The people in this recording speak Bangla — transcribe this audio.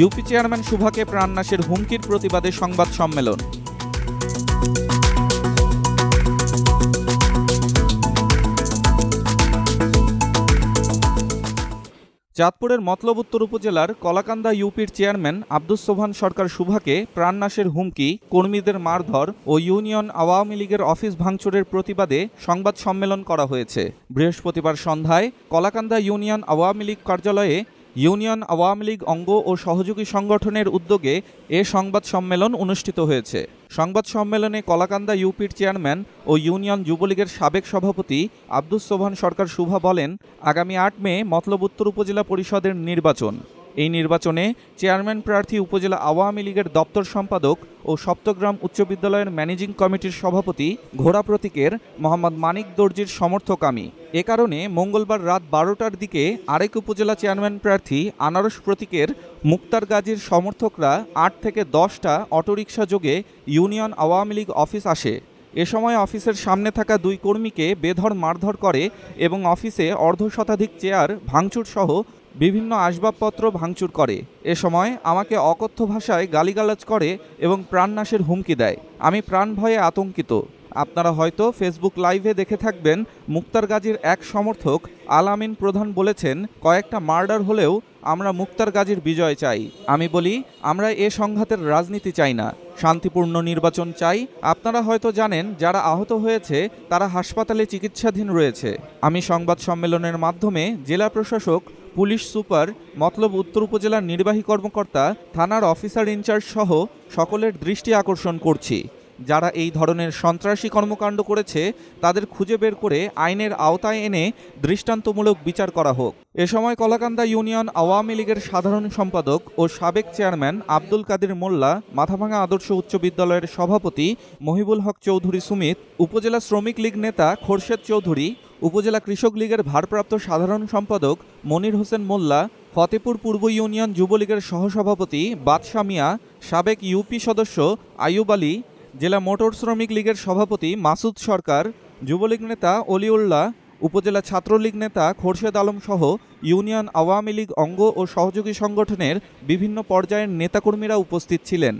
ইউপি চেয়ারম্যান সুভাকে প্রাণনাশের হুমকির প্রতিবাদে সংবাদ সম্মেলন। চাঁদপুরের মতলব উত্তর উপজেলার কলাকান্দা ইউপির চেয়ারম্যান আব্দুস সোভান সরকার সুভাকে প্রাণনাশের হুমকি, কর্মীদের মারধর ও ইউনিয়ন আওয়ামী লীগের অফিস ভাঙচুরের প্রতিবাদে সংবাদ সম্মেলন করা হয়েছে। বৃহস্পতিবার সন্ধ্যায় কলাকান্দা ইউনিয়ন আওয়ামী লীগ কার্যালয়ে ইউনিয়ন আওয়ামী লীগ অঙ্গ ও সহযোগী সংগঠনের উদ্যোগে এ সংবাদ সম্মেলন অনুষ্ঠিত হয়েছে। সংবাদ সম্মেলনে কলাকান্দা ইউপির চেয়ারম্যান ও ইউনিয়ন যুবলীগের সাবেক সভাপতি আব্দুস সোভান সরকার শুভা বলেন, আগামী আট মে মতলব উত্তর উপজেলা পরিষদের নির্বাচন। এই নির্বাচনে চেয়ারম্যান প্রার্থী উপজেলা আওয়ামী লীগের দপ্তর সম্পাদক ও সপ্তগ্রাম উচ্চ বিদ্যালয়ের ম্যানেজিং কমিটির সভাপতি ঘোড়া প্রতীকের মোহাম্মদ মানিক দর্জির সমর্থক আমি। এ কারণে মঙ্গলবার রাত বারোটার দিকে আরেক উপজেলা চেয়ারম্যান প্রার্থী আনারস প্রতীকের মুক্তার গাজীর সমর্থকরা আট থেকে দশটা অটোরিকশা যোগে ইউনিয়ন আওয়ামী লীগ অফিস আসে। এ সময় অফিসের সামনে থাকা দুই কর্মীকে বেধর মারধর করে এবং অফিসে অর্ধ শতাধিক চেয়ার, ভাঙচুর সহ বিভিন্ন আসবাবপত্র ভাঙচুর করে। এ সময় আমাকে অকথ্য ভাষায় গালিগালাজ করে এবং প্রাণনাশের হুমকি দেয়। আমি প্রাণ ভয়ে আতঙ্কিত। আপনারা হয়তো ফেসবুক লাইভে দেখে থাকবেন মুক্তার গাজীর এক সমর্থক আলামিন প্রধান বলেছেন, কয়েকটা মার্ডার হলেও আমরা মুক্তার গাজীর বিজয় চাই। আমি বলি, আমরা এ সংঘাতের রাজনীতি চাই না। শান্তিপূর্ণ নির্বাচন চাই। আপনারা হয়তো জানেন, যারা আহত হয়েছে, তারা হাসপাতালে চিকিৎসাধীন রয়েছে। আমি সংবাদ সম্মেলনের মাধ্যমে জেলা প্রশাসক পুলিশ সুপার, মতলব উত্তর উপজেলার নির্বাহী কর্মকর্তা, থানার অফিসার ইনচার্জ সহ সকলের দৃষ্টি আকর্ষণ করছি। যারা এই ধরনের সন্ত্রাসী কর্মকাণ্ড করেছে, তাদের খুঁজে বের করে আইনের আওতায় এনে দৃষ্টান্তমূলক বিচার করা হোক। এ সময় কলাকান্দা ইউনিয়ন আওয়ামী লীগের সাধারণ সম্পাদক ও সাবেক চেয়ারম্যান আব্দুল কাদের মোল্লা, মাথাভাঙা আদর্শ উচ্চ বিদ্যালয়ের সভাপতি মহিবুল হক চৌধুরী সুমিত, উপজেলা শ্রমিক লীগ নেতা খোরশেদ চৌধুরী উপজেলা কৃষক লীগের ভারপ্রাপ্ত সাধারণ সম্পাদক মনির হোসেন মোল্লা, ফতেপুর পূর্ব ইউনিয়ন যুবলীগের সহসভাপতি বাদশা মিয়া, সাবেক ইউপি সদস্য আইয়ুব আলী, জেলা মোটর শ্রমিক লীগের সভাপতি মাসুদ সরকার, যুবলীগ নেতা অলিউল্লাহ, উপজেলা ছাত্রলীগ নেতা খোরশেদ আলম সহ ইউনিয়ন আওয়ামী লীগ অঙ্গ ও সহযোগী সংগঠনের বিভিন্ন পর্যায়ের নেতাকর্মীরা উপস্থিত ছিলেন।